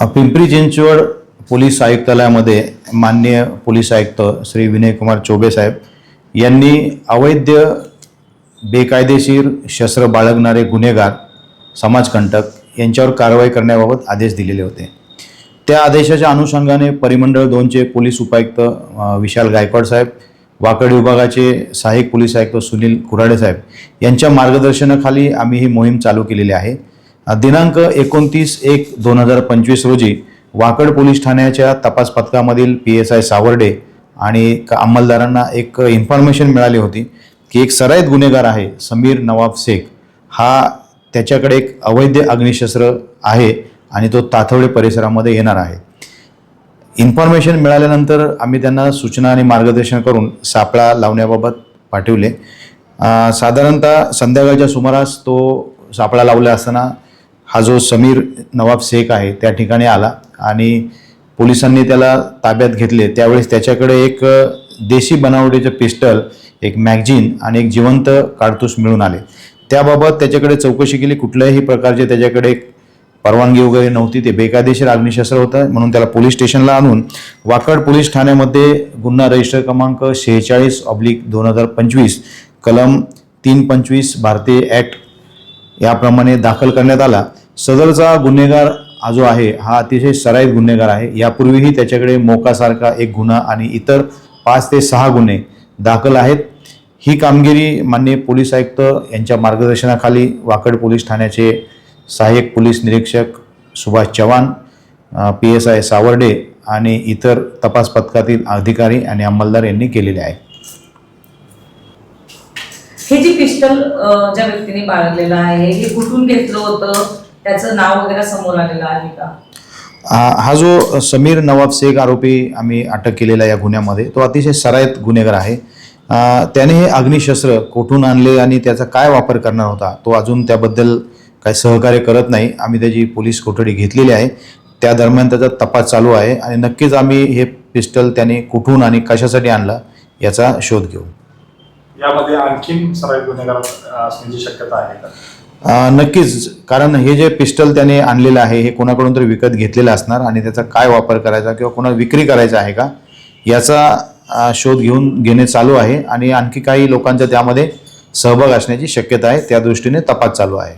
Pimpri Chinchwad police आयुक्तालयामध्ये माननीय police आयुक्त श्री विनयकुमार चोबे साहेब यांनी अवैध बेकायदेशीर शस्त्र बाळगणारे गुन्हेगार समाजकंटक यांच्यावर कारवाई करण्याबाबत आदेश दिलेले होते. त्या आदेशाच्या अनुषंगाने परिमंडळ दोनचे पोलीस उपायुक्त विशाल गायकवाड साहेब वाकड विभागाचे सहाय्यक पोलीस आयुक्त सुनील कुराडे साहेब यांच्या मार्गदर्शनाखाली आम्ही ही मोहीम चालू केलेली आहे. दिनांक एकोणतीस एक दोन हजार पंचवीस रोजी वाकड पोलीस ठाण्याच्या तपास पथकामधील पी एस आय सावर्डे आणि अंमलदारांना एक इन्फॉर्मेशन मिळाली होती की एक सराईत गुन्हेगार आहे समीर नवाब शेख. हा त्याच्याकडे एक अवैध अग्निशस्त्र आहे आणि तो ताथवडे परिसरामध्ये येणार आहे. इन्फॉर्मेशन मिळाल्यानंतर आम्ही त्यांना सूचना आणि मार्गदर्शन करून सापळा लावण्याबाबत पाठवले. साधारणतः संध्याकाळच्या सुमारास तो सापळा लावला असताना हा जो समीर नवाब शेख आहे त्या ठिकाणी आला आणि पोलिसांनी त्याला ताब्यात घेतले. त्यावेळेस त्याच्याकडे एक देशी बनावटीचं पिस्टल एक मॅगझिन आणि एक जिवंत काडतूस मिळून आले. त्याबाबत त्याच्याकडे चौकशी केली. कुठल्याही प्रकारचे त्याच्याकडे परवानगी वगैरे नव्हती. ते बेकायदेशीर अग्निशस्त्र होतं म्हणून त्याला पोलीस स्टेशनला आणून वाकड पोलीस ठाण्यामध्ये गुन्हा रजिस्टर क्रमांक शेहेचाळीस ऑब्लिक दोन हजार पंचवीस कलम तीन पंचवीस भारतीय ॲक्ट याप्रमाणे दाखल करण्यात आला. सदरचा गुन्हेगार हा जो आहे हा अतिशय सराईत गुन्हेगार आहे. यापूर्वीही त्याच्याकडे मोकासारखा एक गुन्हा आणि इतर पाच ते सहा गुन्हे दाखल आहेत. ही कामगिरी मान्य पोलीस आयुक्त यांच्या मार्गदर्शनाखाली वाकड पोलीस ठाण्याचे सहाय्यक पोलीस निरीक्षक Subhash Chavan P S I Savarde आणि इतर तपास पथकातील अधिकारी आणि अंमलदार यांनी केलेले आहे. हे जे पिस्टल ज्या व्यक्तीने बाळगलेलं आहे हे कुठून घेतलं होतं? त्याचं नाव वगैरे समोर आलेलं आहे का? हा जो समीर नवाब शेख आरोपी आम्ही अटक केलेला या गुन्ह्यामध्ये तो अतिशय सरायत गुन्हेगार आहे. त्याने हे अग्निशस्त्र कोठून आणले आणि त्याचा काय वापर करणार होता? तो अजून त्याबद्दल काही सहकार्य करत नाही. आम्ही त्याची पोलीस कोठडी घेतलेली आहे. त्या दरम्यान त्याचा तपास चालू आहे आणि नक्कीच आम्ही हे पिस्टल त्याने कुठून आणि कशासाठी आणलं याचा शोध घेऊ. यामध्ये आणखीन सराईत गुन्हेगार असण्याची शक्यता आहे का? नक्कीच. कारण हे जे पिस्टल त्याने आणलेलं आहे हे कोणाकडून तरी विकत घेतलेलं असणार आणि त्याचा काय वापर करायचा किंवा कोणाला विक्री करायचा आहे का याचा शोध घेऊन घेणे चालू आहे आणि आणखी काही लोकांचा त्यामध्ये सहभाग असण्याची शक्यता आहे. त्या दृष्टीने तपास चालू आहे.